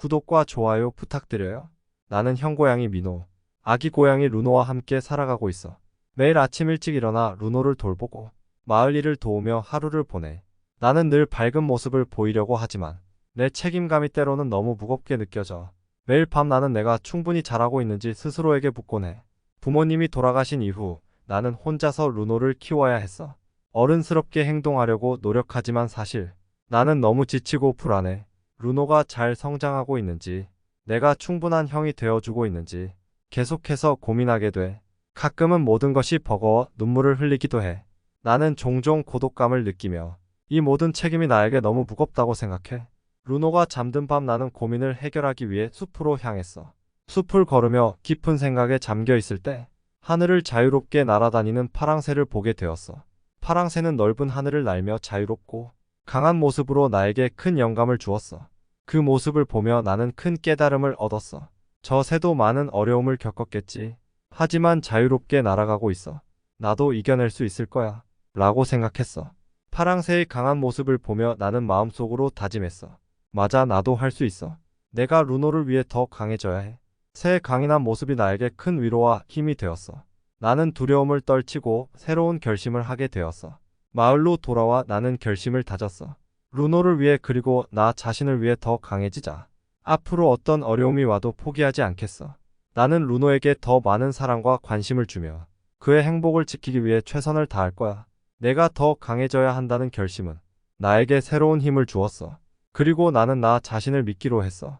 구독과 좋아요 부탁드려요. 나는 형고양이 민호, 아기 고양이 루노와 함께 살아가고 있어. 매일 아침 일찍 일어나 루노를 돌보고 마을 일을 도우며 하루를 보내. 나는 늘 밝은 모습을 보이려고 하지만 내 책임감이 때로는 너무 무겁게 느껴져. 매일 밤 나는 내가 충분히 잘하고 있는지 스스로에게 묻곤 해. 부모님이 돌아가신 이후 나는 혼자서 루노를 키워야 했어. 어른스럽게 행동하려고 노력하지만 사실 나는 너무 지치고 불안해. 루노가 잘 성장하고 있는지, 내가 충분한 형이 되어주고 있는지 계속해서 고민하게 돼. 가끔은 모든 것이 버거워 눈물을 흘리기도 해. 나는 종종 고독감을 느끼며 이 모든 책임이 나에게 너무 무겁다고 생각해. 루노가 잠든 밤 나는 고민을 해결하기 위해 숲으로 향했어. 숲을 걸으며 깊은 생각에 잠겨 있을 때 하늘을 자유롭게 날아다니는 파랑새를 보게 되었어. 파랑새는 넓은 하늘을 날며 자유롭고 강한 모습으로 나에게 큰 영감을 주었어. 그 모습을 보며 나는 큰 깨달음을 얻었어. 저 새도 많은 어려움을 겪었겠지. 하지만 자유롭게 날아가고 있어. 나도 이겨낼 수 있을 거야. 라고 생각했어. 파랑새의 강한 모습을 보며 나는 마음속으로 다짐했어. 맞아, 나도 할 수 있어. 내가 루노를 위해 더 강해져야 해. 새의 강인한 모습이 나에게 큰 위로와 힘이 되었어. 나는 두려움을 떨치고 새로운 결심을 하게 되었어. 마을로 돌아와 나는 결심을 다졌어. 루노를 위해 그리고 나 자신을 위해 더 강해지자. 앞으로 어떤 어려움이 와도 포기하지 않겠어. 나는 루노에게 더 많은 사랑과 관심을 주며 그의 행복을 지키기 위해 최선을 다할 거야. 내가 더 강해져야 한다는 결심은 나에게 새로운 힘을 주었어. 그리고 나는 나 자신을 믿기로 했어.